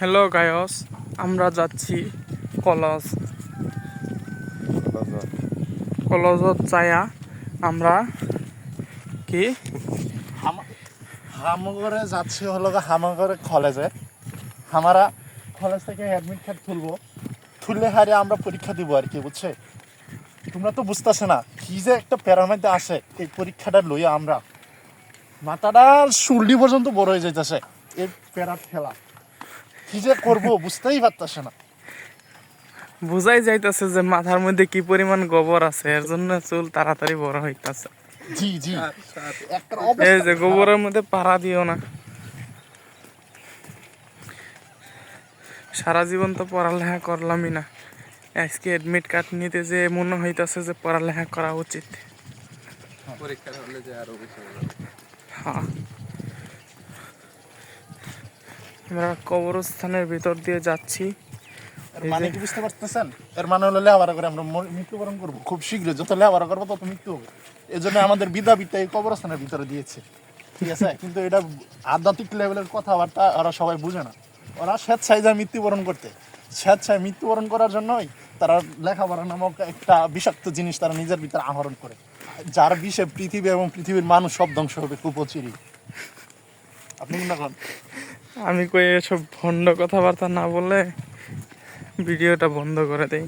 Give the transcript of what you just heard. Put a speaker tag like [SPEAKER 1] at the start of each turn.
[SPEAKER 1] Hello গায়স আমরা যাচ্ছি কলস কলজত যায়া আমরা কি?
[SPEAKER 2] হামগরে যাচ্ছি হলো গা হামগরে কলেজে আমরা কলেজ থেকে অ্যাডমিট কার্ড তুলবো। তুললে হারে আমরা পরীক্ষা দিব আর কি বুঝছে? তোমরা তো বুঝতেছে না কি যে একটা প্যারার মধ্যে আসে এই পরীক্ষাটা লইয়া আমরা। মাথাটা শুল্ডি পর্যন্ত বড় হয়ে যাইতেছে এই প্যারার খেলা। কি যে করব? বুঝতেই পারতেছে না।
[SPEAKER 1] বুঝাই যাইতেছে যে মাথার মধ্যে কি পরিমাণ গোবর আছে এর জন্য চুল তাড়াতাড়ি বড় হইতাছে।
[SPEAKER 2] জি জি।
[SPEAKER 1] এই যে গোবরের মধ্যে পাড়া দিও না। সারা জীবন তো পড়ালেখা করলামই না। আজকে এডমিট কার্ড নিতে যে মনে হইতাছে যে পড়ালেখা করা উচিত।
[SPEAKER 3] পরীক্ষার হলে যে আরও বেশি
[SPEAKER 1] হ্যাঁ। আমরা কবরস্থানের ভিতর দিয়ে যাচ্ছি।
[SPEAKER 2] মানে কি বুঝতে পারতেছেন? এর মানে হলো লেবার করে আমরা মর- মৃত্যুবরণ করব। খুব শীঘ্রই। যত লেবার করব তত মৃত্যু হবে। এই জন্য আমাদের বিদ্যাবিদ্যা এই কবরস্থানের ভিতরে দিয়েছে। ঠিক আছে? কিন্তু এটা আধ্যাত্মিক লেভেলের কথাবার্তা ওরা সবাই বুঝে না। ওরা স্বেচ্ছায় যায় মৃত্যুবরণ করতে। স্বেচ্ছায় মৃত্যুবরণ করার জন্যই তারা লেখাপড়া নামক একটা বিষাক্ত জিনিস তারা নিজের ভিতরে আহরণ করে। যার বিষে পৃথিবী এবং পৃথিবীর মানুষ সব ধ্বংস হবে খুব অচিরই আপনি কি না কন?
[SPEAKER 1] আমি কই এসব ভণ্ড কথাবার্তা না বলে ভিডিওটা বন্ধ করে দেই।